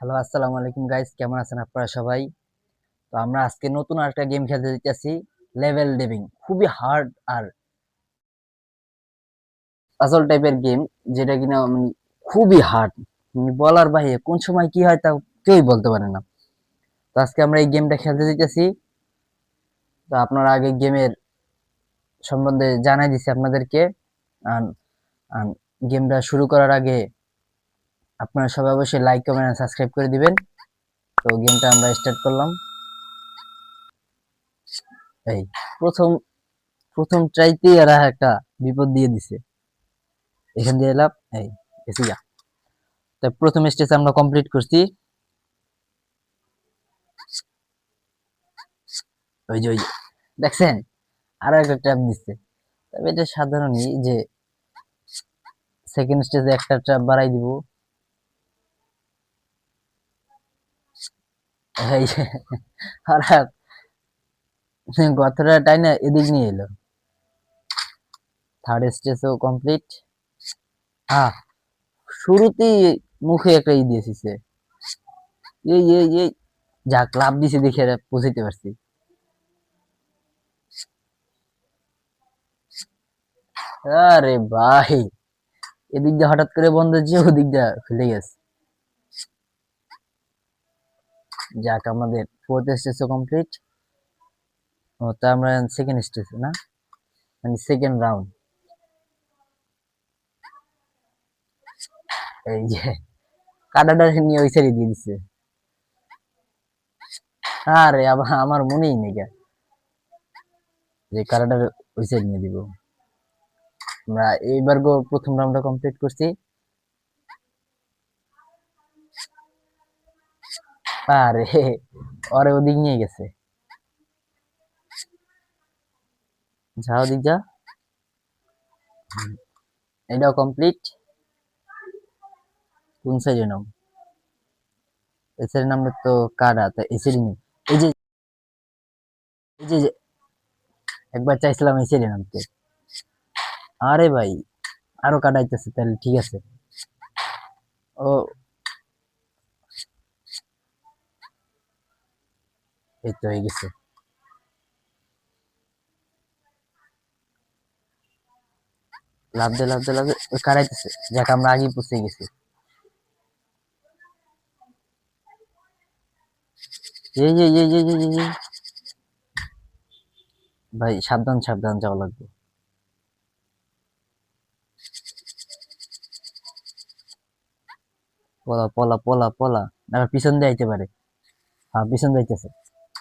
Hello, আসসালামু আলাইকুম guys কেমন আছেন আপনারা সবাই? তো আমরা আজকে নতুন আরেকটা গেম খেলতে দিতেছি লেভেল ডেভিং খুবই হার্ড আর আসল টাইপের গেম যেটা কিনা মানে খুবই হার্ড বলার বাইরে কোন সময় কি হয় তা কেউই বলতে পারে না। তো আজকে আমরা এই গেমটা খেলতে দিতেছি তো আপনারা আগে গেমের সম্বন্ধে জানাই দিছি আপনাদেরকে। আর গেমটা শুরু করার আগে আপনারা সবাই অবশ্যই লাইক কমেন্ট আর সাবস্ক্রাইব করে দিবেন। তো গেমটা আমরা স্টার্ট করলাম। এই, প্রথম প্রথম ট্রাইতেই এরা একটা বিপদ দিয়ে দিছে। এখান দিয়ে এলাম, এই, এসি যা। তো প্রথম স্টেজ আমরা কমপ্লিট করছি। ওই যে ওই যে, দেখছেন? আরও একটা ট্র্যাপ দিচ্ছে তবে এটা সাধারণই যে সেকেন্ড স্টেজে একটা ট্র্যাপ বাড়াই দিব। হঠাৎ গতটা না এদিক নিয়ে এলো। থার্ড কমপ্লিট আহ, শুরুতেই মুখে একটা ই যা ক্লাব দিছে দেখে বুঝাইতে পারছি। আরে ভাই, এদিক দিয়ে হঠাৎ করে বন্ধ হচ্ছে, ওদিক দিয়ে গেছে। যাক, আমাদের ফোর্থ স্টেজও কমপ্লিট ও, তা আমরা সেকেন্ড স্টেজে না? মানে সেকেন্ড রাউন্ড এই যে, কাটাটা নিয়ে ওই সাইডে দিয়ে দিচ্ছে আরে, আবার আমার মনেই নেই গা। যে কাটাটার ওই সাইড নিয়ে দিব। আমরা এইবার গো প্রথম রাউন্ডটা কমপ্লিট করছি। আরে ওরে ওদিক নিয়ে গেছে। যা ওদিক যা। এটাও কমপ্লিট কোন সাইডে নাম? এই সাইডে তো কাটা তা সাইডে এই যে এই যে একবার চাইছিলাম সাইডে নামতে। আরে ভাই, আরও কাটাইতেছে তাহলে ঠিক আছে। ও এই তো হয়ে গেছে। লাভ দে লাভ দে লাভ কাটাইতেছে যাক, আমরা আগেই পৌঁছে গেছি। ভাই, সাবধান সাবধান যাওয়া লাগবে। পলা পলা পলা পলা। আবার পিছন দিয়ে আইতে পারে। হ্যাঁ পিছন যাইতেছে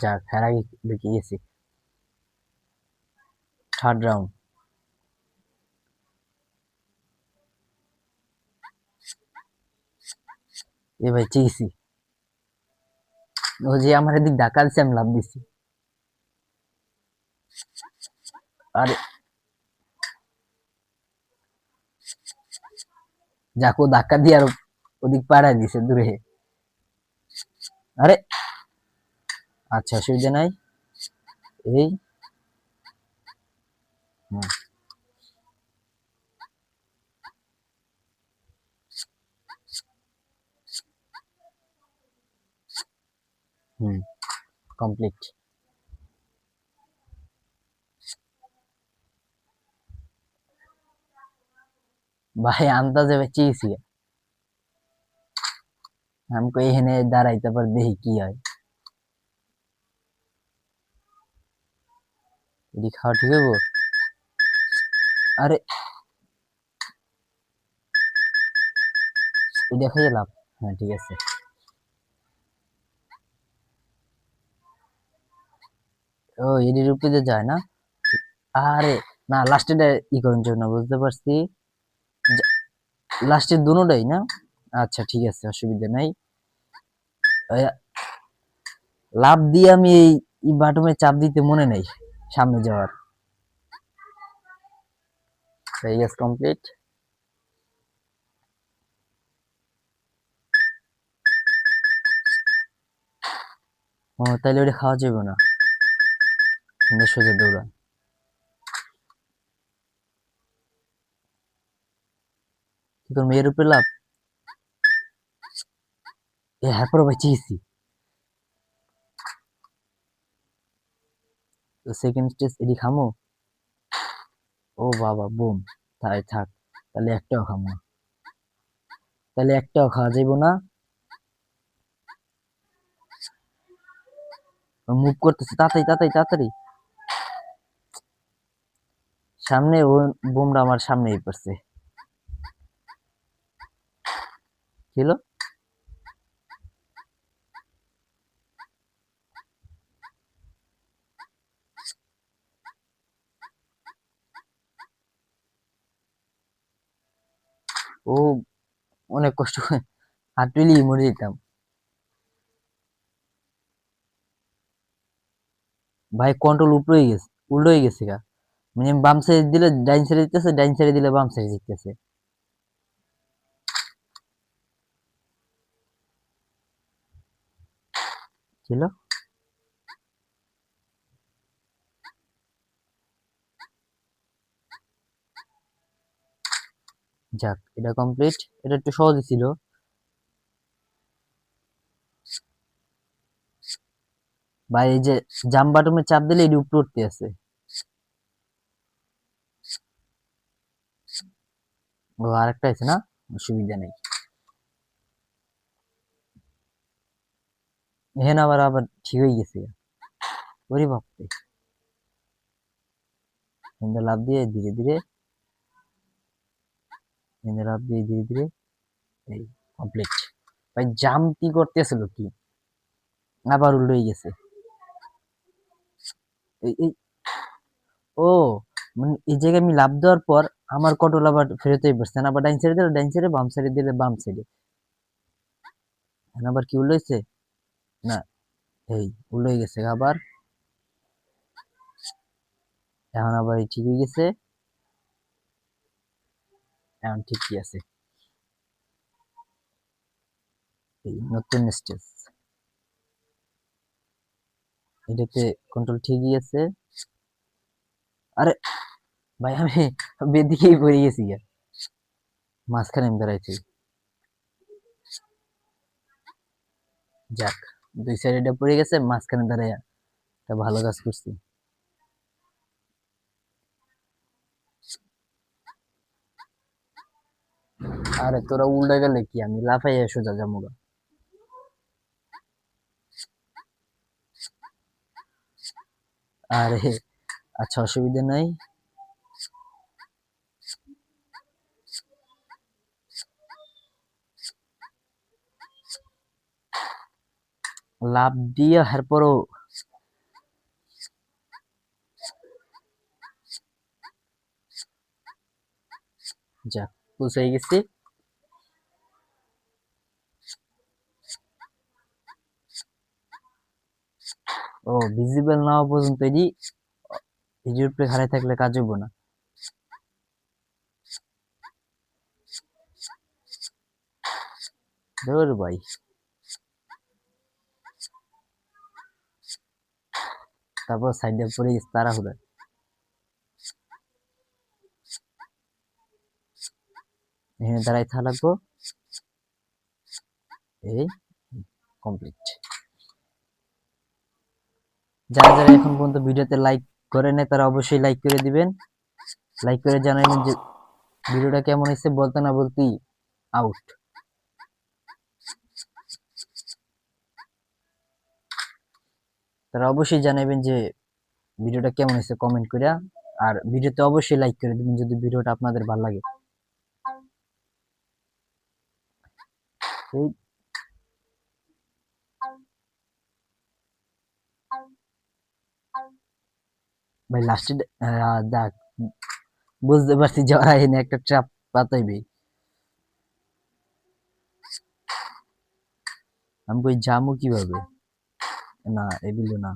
যাক হ্যাঁ আগে ঢুকে গেছি। থার্ড রাউন্ড এ ভাই চিকিসি ও যে আমার এদিক ধাক্কা দিচ্ছে আমি লাভ দিচ্ছি আরে। যাক ধাক্কা দিয়ে আর ওদিক পাড়ায় দিছে, দূরে। আরে। আচ্ছা অসুবিধা নাই, এই, হুম। কমপ্লিট। ভাই, আন্দাজে বেঁচেছি আমি এখানে দাঁড়াইতে পার, দেখি কি হয়। এটি খাওয়া ঠিক হব আরে এটা লাভ হ্যাঁ ঠিক আছে ও এটির উপরে যায় না আরে না লাস্টেটা ই করার জন্য বুঝতে পারছি লাস্টের দুটোটাই না আচ্ছা ঠিক আছে অসুবিধা নাই লাভ দিয়ে আমি এই বাটমে চাপ দিতে মনে নেই সামনে যাওয়ার। কমপ্লিট ও, তাইলে ওটা খাওয়া যাবে না। সোজা দৌড়া কি করব এর উপরে লাভ এ হ্যাপরও বেঁচে গেছি তো সেকেন্ড স্টেজ এডি খামো? ও বাবা, বুম। তাই থাক, তাহলে একটাও খামো। তাহলে একটাও খাওয়া যাইব না? মুভ করতেছে, তাড়াতাড়ি তাড়াতাড়ি তাড়াতাড়ি। সামনে ও বোমরা আমার সামনেই পড়ছে। ছিল ও অনেক কষ্ট করে হাত তুলি মরে যেতাম। ভাই কন্ট্রোল উপরে গেছে, উল্টো হয়ে গেছে গা। মানে বাম সাইড দিলে ডাইন সাইডে দিতেছে, ডাইন সাইডে দিলে বাম সাইডে দিতেছে। ছিল? যাক, এটা কমপ্লিট এটা একটু সহজই ছিল। বা এই যে জাম বাটনে চাপ দিলে এটি উপরে আছে। ও, আরেকটা আছে না? অসুবিধা নেই। এখানে আবার আবার ঠিক হয়ে গেছে। ওরে বাপরে। লাভ দিয়ে ধীরে ধীরে লাভ দিয়ে ধীরে ধীরে এই কমপ্লিট ভাই করতেছিল কি? আবার গেছে। ও মানে এই জায়গায় আমি লাভ দেওয়ার পর আমার কটল আবার ফেরত হয়ে আবার ডাইন সাইডে দিলে ডাইন সাইডে, বাম সাইডে দিলে বাম সাইডে। আবার কি উল্টো হয়েছে? না, এই উল্টো হয়ে গেছে। আবার এখন আবার ঠিক হয়ে গেছে। এখন ঠিকই আছে। নতুন স্টেজ এটাতে কন্ট্রোল ঠিকই আছে। আরে, ভাই, আমি বেদিকেই পড়ে গেছি গা। মাঝখানে আমি দাঁড়াইছি। যাক, দুই সাইডে পড়ে গেছে, মাঝখানে দাঁড়াইয়া ভালো কাজ করছি। আরে, তোরা উল্টে গেলে কি? আমি লাফাইয়া সোজা যাব আরে আচ্ছা অসুবিধা নাই। লাভ দিয়ে এরপরও যাক। পৌঁছে গেছি। ও ভিজিবল না হওয়া পর্যন্ত এটি এটির উপরে খাড়াই থাকলে কাজ হইব না। ধর ভাই। তারপর সাইডে পরে গেছে তাড়াহুড়া। দাঁড়াই থাকা লাগবো। এই কমপ্লিট যারা যারা এখন পর্যন্ত ভিডিওতে লাইক করে নেয় তারা অবশ্যই লাইক করে দিবেন। লাইক করে জানাবেন যে ভিডিওটা কেমন হয়েছে, বলতে না বলতেই আউট তারা অবশ্যই জানাবেন যে ভিডিওটা কেমন হয়েছে কমেন্ট করে আর ভিডিওতে অবশ্যই লাইক করে দিবেন যদি ভিডিওটা আপনাদের ভালো লাগে। এই ভাই লাস্টে দেখ, বুঝতে পারছি যে ওরা এনে একটা ট্র্যাপ পাতাইবে আমি কই জামু কীভাবে? না, এগুলো না।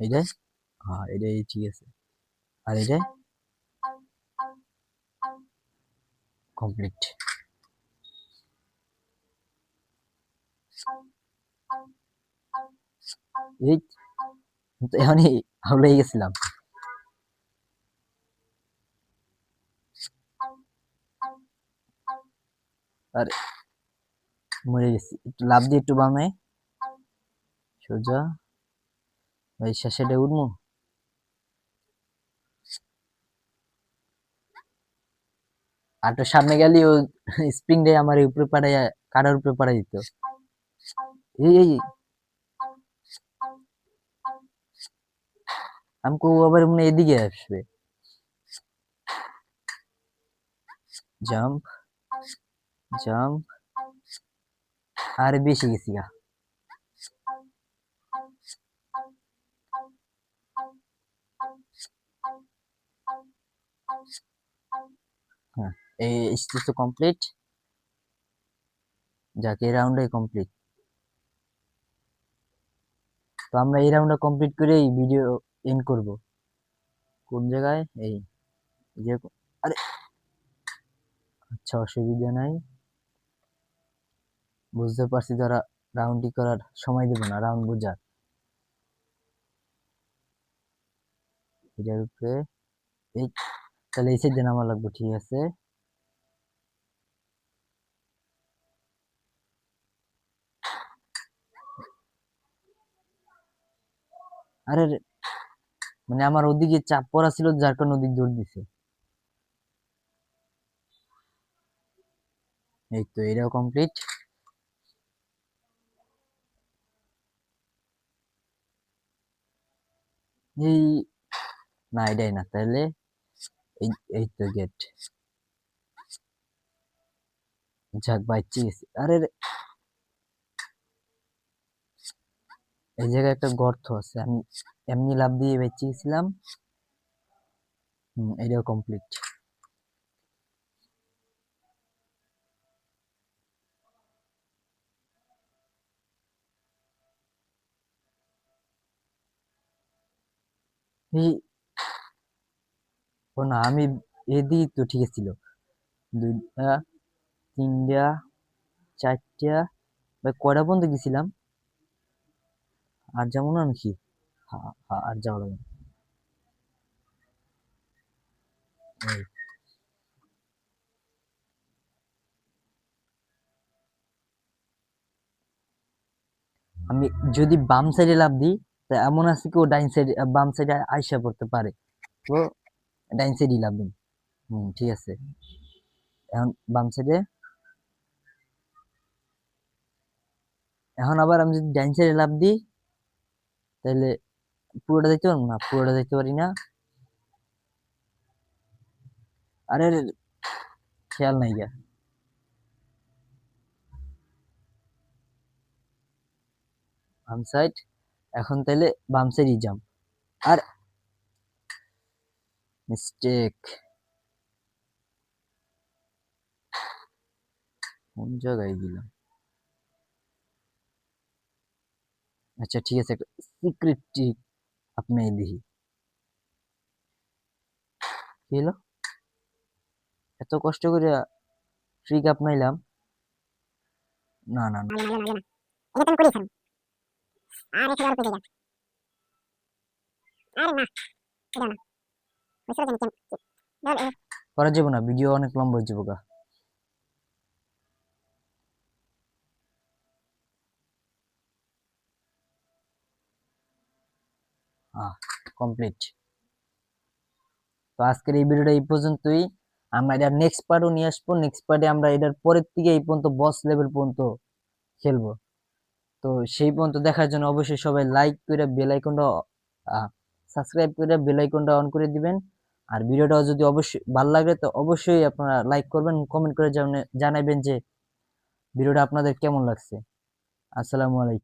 এইটাই? হ্যাঁ এটাই ঠিক আছে। আর এটাই কমপ্লিট। আর মরে গেছি। একটু লাভ দিয়ে একটু বামে। সোজা। শেষেটা উঠবো। আর তো সামনে গেলে ও স্প্রিং ডে আমার উপরে পাড়ায় কাটার উপরে পাড়ায় দিত। এই এই। আবার মনে এদিকে আসবে। জাম্প জাম্প আরে বেশি গেছি গা। স্টেজ তো কমপ্লিট যাক, এই রাউন্ডে কমপ্লিট তো আমরা এই রাউন্ডটা কমপ্লিট করে ভিডিও এন্ড করব। কোন জায়গায়? এই যে, আরে আচ্ছা অসুবিধা নাই। বুঝতে পারছি যারা রাউন্ডটি করার সময় দেবে না রাউন্ড বোঝার। এটার উপরে, এই, তাহলে এই নামা লাগবে, ঠিক আছে? আরে মানে আমার ওদিকে চাপ পড়া ছিল, যার ওদিক দৌড় দিছে। এই তো এটাও কমপ্লিট এই, না, এটাই না তাহলে এই তো গেট যাক বাইচি আরে এই জায়গায় একটা গর্ত আছে। আমি এমনি লাভ দিয়ে বেঁচে গেছিলাম এটাও কমপ্লিট ও না, আমি এদিক তো ঠিক ছিল। দুইটা, তিনটা, চারটা, বা কয়টা পর্যন্ত গেছিলাম? আর যাব না নাকি? আর লাগবে না। আমি যদি বাম সাইডে লাভ দিই, তা এমন আছে কি ও ডাইন সাইড বাম সাইডে আইসা পড়তে পারে। তো ডাইন সাইডই লাভ দিন। হুম, ঠিক আছে। এখন বাম সাইডে এখন আবার আমি যদি ডাইন সাইডে লাভ দিই তাহলে পুরোটা দেখতে পারব না? পুরোটা দেখতে পারি না? আরে খেয়াল নাই গা বাম সাইড এখন তাহলে বাম সাইডই যাম আর মিস্টেক কোন জায়গায় দিলাম? আচ্ছা ঠিক আছে সিক্রেট ট্রিক আপনি কি হলো? এত কষ্ট করে ট্রিক আপনাইলাম? না না না। এটা আর আরে না এটা করা যাবে না ভিডিও অনেক লম্বা হয়ে যাব গা। কমপ্লিট তো আজকের এই ভিডিওটা এই পর্যন্তই। আমরা এটা নেক্সট পার্টও নিয়ে আসব। নেক্সট পার্টে আমরা এটার পরের থেকে এই পর্যন্ত বস লেভেল পর্যন্ত খেলব। তো সেই পর্যন্ত দেখার জন্য অবশ্যই সবাই লাইক করে বেল আইকনটা সাবস্ক্রাইব করে বেল অন করে দিবেন। আর ভিডিওটা যদি অবশ্যই ভালো লাগে, তো অবশ্যই আপনারা লাইক করবেন কমেন্ট করে জানাবেন যে ভিডিওটা আপনাদের কেমন লাগছে। আসসালামু আলাইকুম।